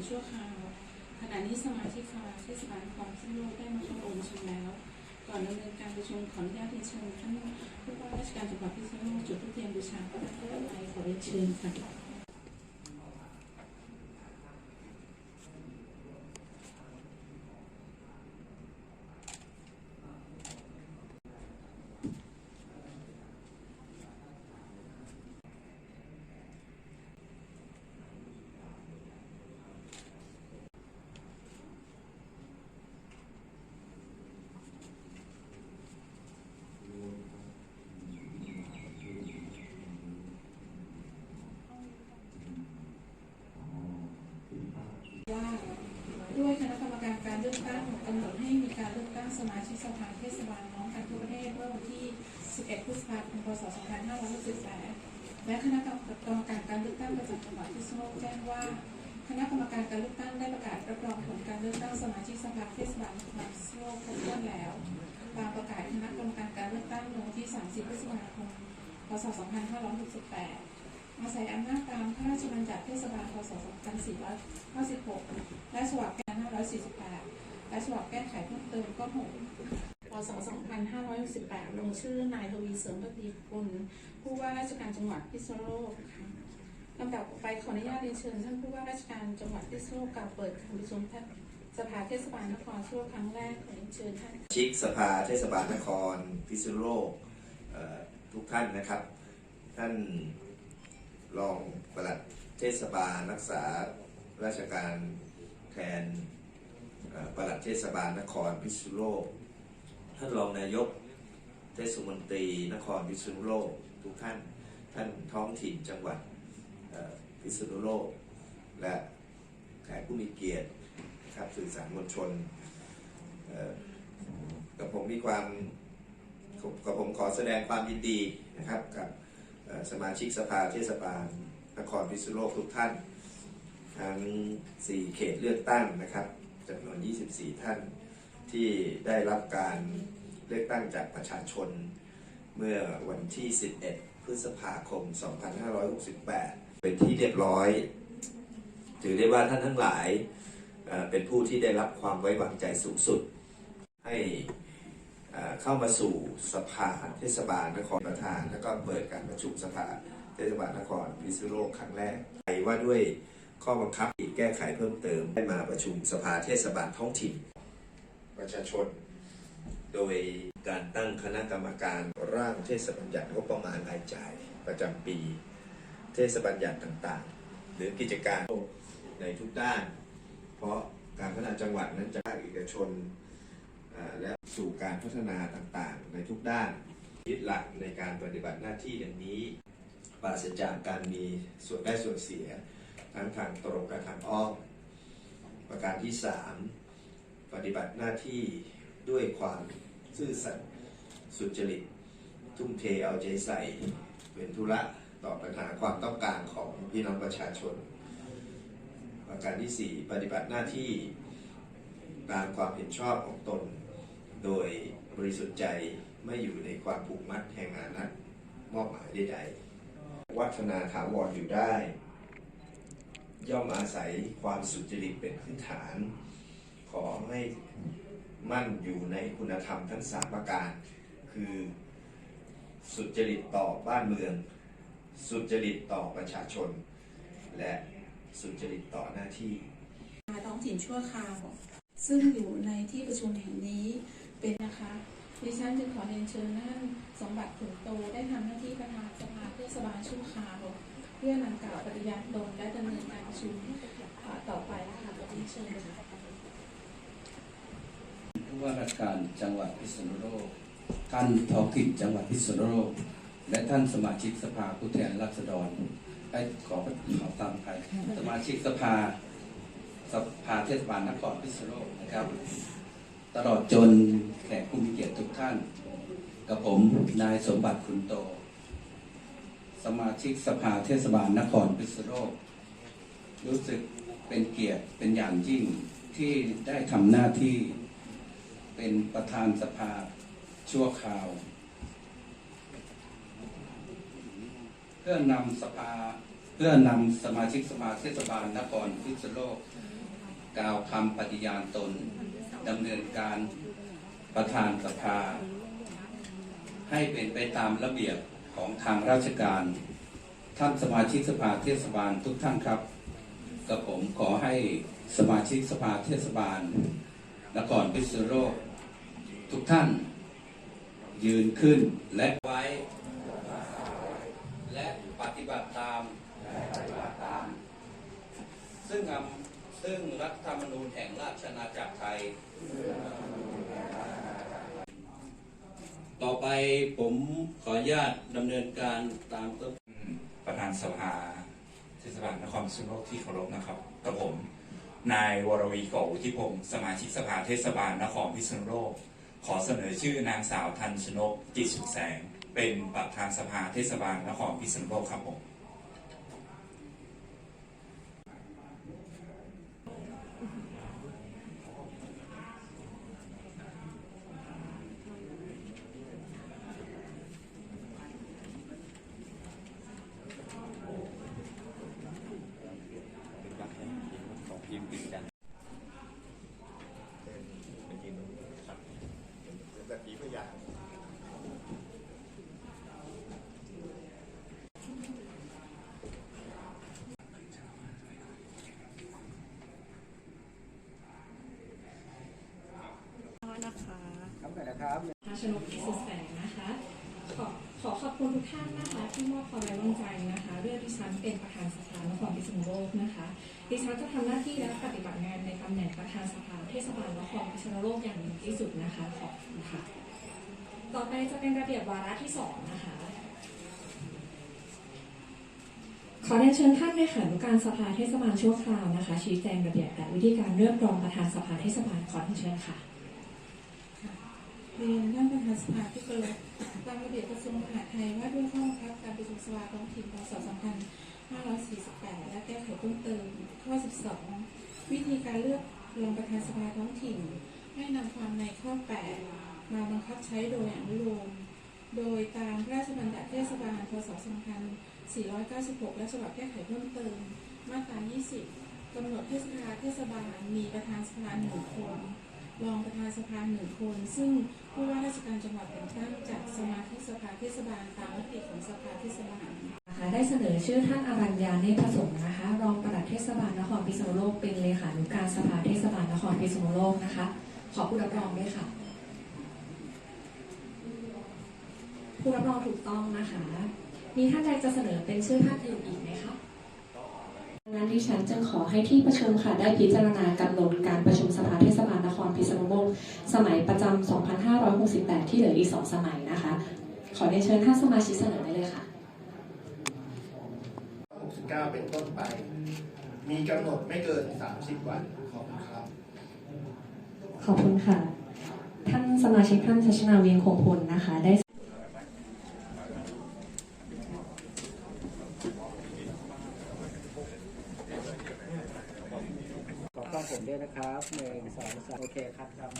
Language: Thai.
นชั่วคราวขณะนี้สมาชิกสภาเทศบาลนครพิษณุโลกได้มาเข้าองค์ประชุมแล้ว ก่อนดำเนินการประชุมขออนุญาตเรียนเชิญท่านผู้ว่าราชการจังหวัดพิษณุโลกจุดทุกเทียนบูชาพระพุทธรูปขอเรียนเชิญค่ะ 9กำหนดให้มีการเลือกตั้งสมาชิกสภาเทศบาลน้องกันทั่ประเทศเมื่อวันที่ 11 พฤษภาคม พศ 2568และคณะกรรมการการเลือกตั้งประจำจังหวัดพิษณุกแจ้งว่า คณะกรรมการการเลือกตั้งได้ประกาศรับรองผลการเลือกตั้งสมาชิกสภาเทศบาลนพิษณุโลกครบถ้วนแล้วตามประกาศคณะกรรมการการเลือกตั้งลงที่ 30 พฤษภาคม พศ 2568อาศัยอำนาจตามพระราชบัญญัติเทศบาลพศ 2496 และฉบับการ548 และฉบับแก้ไขเพิ่มเติมก็6พศ 2568ลงชื่อนายทวีเสริมปฏิกุลผู้ว่าราชการจังหวัดพิษณุโลกค่ะลำดับไปขออนุญาตเรียนเชิญท่านผู้ว่าราชการจังหวัดพิษณุโลกกล่าวเปิดการประชุมสภาเทศบาลนครชั่วครั้งแรกขอเรียนเชิญท่านชิกสภาเทศบาลนครพิษณุโลกทุกท่านนะครับ ท่านรองปลัดเทศบาลรักษาราชการแทน ปลัดเทศบาลนครพิษณุโลก ท่านรองนายกเทศมนตรีนครพิษณุโลก ทุกท่าน ท่านท้องถิ่นจังหวัดพิษณุโลก และแขกผู้มีเกียรติครับสื่อสารมวลชนกับผมมีความกับผมขอแสดงความยินดีนะครับกับสมาชิกสภาเทศบาลนครพิษณุโลกทุกท่าน ทั้ง 4 เขตเลือกตั้งนะครับ จำนวน 24 ท่านที่ได้รับการเลือกตั้งจากประชาชน เมื่อวันที่ 11 พฤษภาคม 2568 เป็นที่เรียบร้อย ถือได้ว่าท่านทั้งหลายเป็นผู้ที่ได้รับความไว้วางใจสูงสุด ให้เอ่อเข้ามาสู่สภาเทศบาลนครประธาน แล้วก็เปิดการประชุมสภาเทศบาลนครพิษณุโลกครั้งแรกไปว่าด้วย ข้อบังคับอีกแก้ไขเพิ่มเติมให้มาประชุมสภาเทศบาลท้องถิ่น ประชาชน โดยการตั้งคณะกรรมการร่างเทศบัญญัติงบประมาณรายจ่ายประจำปี เทศบัญญัติต่างๆ หรือกิจการในทุกด้าน เพราะการพัฒนาจังหวัดนั้นจะภาคเอกชนและสู่การพัฒนาต่างๆ ในทุกด้านยึดหลักในการปฏิบัติหน้าที่อย่างนี้ปราศจากการมีส่วนได้ส่วนเสีย ทั้งทางตรงและทางอ้อม ประการที่ 3 ปฏิบัติหน้าที่ด้วยความซื่อสัตย์สุจริต ทุ่มเทเอาใจใส่ เป็นธุระต่อปัญหาความต้องการของพี่น้องประชาชน ประการที่ 4 ปฏิบัติหน้าที่ตามความเห็นชอบของตน โดยบริสุทธิ์ใจไม่อยู่ในความผูกมัดแห่งอานัตมอบหมายใดๆวัฒนาถาวรอยู่ได้ ย่อมอาศัยความสุจริตเป็นพื้นฐาน ขอให้มั่นอยู่ในคุณธรรมทั้งสามประการ คือสุจริตต่อบ้านเมือง สุจริตต่อประชาชน และสุจริตต่อหน้าที่ท้องถิ่นชั่วคราว ซึ่งอยู่ในที่ประชุมแห่งนี้เป็นนะคะดิฉันจึงขอเรียนเชิญท่านสมบัติขุนโตได้ทำหน้าที่ประธานสภาเทศบาลชั่วคราว เพื่อนำกล่าวปฏิญาณตนและดำเนินการประชุมต่อไปค่ะขอเรียนเชิญผู้ว่าราชการจังหวัดพิษณุโลก ท่านท้องถิ่นจังหวัดพิษณุโลก และท่านสมาชิกสภาผู้แทนราษฎรไอ้ขอขอตามใครสมาชิกสภาสภาเทศบาลนครพิษณุโลกนะครับ ตลอดจนแขกผู้มีเกียรติทุกท่าน กับผมนายสมบัติขุนโต สมาชิกสภาเทศบาลนครพิษณุโลกรู้สึกเป็นเกียรติเป็นอย่างยิ่งที่ได้ทำหน้าที่เป็นประธานสภาชั่วคราว เพื่อนำสภาเพื่อนำสมาชิกสภาเทศบาลนครพิษณุโลก กล่าวคำปฏิญาณตนดำเนินการประธานสภา ให้เป็นไปตามระเบียบ ของทางราชการ ท่านสมาชิกสภาเทศบาลทุกท่านครับกับผมขอให้สมาชิกสภาเทศบาลนครพิษณุโลกทุกท่าน ยืนขึ้นและไว้ และปฏิบัติตาม ซึ่งอำซึ่งรัฐธรรมนูญแห่งราชอาณาจักรไทย ต่อไปผมขออนุญาตดำเนินการตามต้นประธานสภาเทศบาลนครพิษณุโลกที่เคารพนะครับกระผม นายวรวีโกอุทิพงศ์สมาชิกสภาเทศบาลนครพิษณุโลกขอเสนอชื่อนางสาวทันชนกจิตสุขแสง เป็นประธานสภาเทศบาลนครพิษณุโลกครับผม เป็นยินครับเป็นแบบนี้พยาน พาชนกสุแสงนะคะ ขอขอขอบคุณทุกท่านนะคะที่มอบความไว้วางใจนะคะเรื่องดิฉันเป็นประธานสภานครพิษณุโลกนะคะดิฉันจะทำหน้าที่และปฏิบัติงานในตำแหน่งประธานสภาเทศบาลนครพิษณุโลกอย่างดีที่สุดนะคะขอบคุณค่ะต่อไปจะเป็นระเบียบวาระที่สองนะคะขอเรียนเชิญท่านเลขานุการสภาเทศบาลชั่วคราวนะคะชี้แจงระเบียบและวิธีการเลือกรองประธานสภาเทศบาลขอเรียนเชิญค่ะ เรียนท่านประธานสภาที่เคารพตามระเบียบกระทรวงมหาดไทยว่าด้วยข้อบังคับการประชุมสภาท้องถิ่นพศ2548 และแก้ไขเพิ่มเติมข้อ 12 วิธีการเลือกรองประธานสภาท้องถิ่น ให้นำความในข้อ 8 มาบังคับใช้โดยอนุโลมโดยตามพระราชบัญญัติเทศบาลพศ2496 และฉบับแก้ไขเพิ่มเติม มาตรา 20กำหนดเทศบาลเทศบาลมีประธานสภาหนึ่งคน รองประธานสภาหนึ่งคน ซึ่งผู้ว่าราชการจังหวัดแต่งตั้งจากสมาชิกสภาเทศบาลตามมติของสภาเทศบาลนะคะได้เสนอชื่อท่านอรัญญาเนตรประสงค์นะคะ รองปลัดเทศบาลนครพิษณุโลกเป็นเลขานุการสภาเทศบาลนครพิษณุโลกนะคะ ขอผู้รับรองด้วยค่ะ ผู้รับรองถูกต้องนะคะ มีท่านใดจะเสนอเป็นชื่อท่านอื่นอีกไหมคะดังนั้นดิฉันจึงขอให้ที่ประชุมค่ะได้พิจารณากำหนดการประชุมสภา สมัยประจำ 2568 ที่เหลืออีก 2 สมัยนะคะ ขอเรียนเชิญท่านสมาชิกเสนอได้เลยค่ะ 69 เป็นต้นไป มีกำหนดไม่เกิน 30 วัน ขอบคุณครับ ขอบคุณค่ะ ท่านสมาชิกท่านชัชนาเวียงคงพลนะคะ ได้ขอกล้องผมด้วยนะครับหนึ่งสองสามโอเคครับครับครับ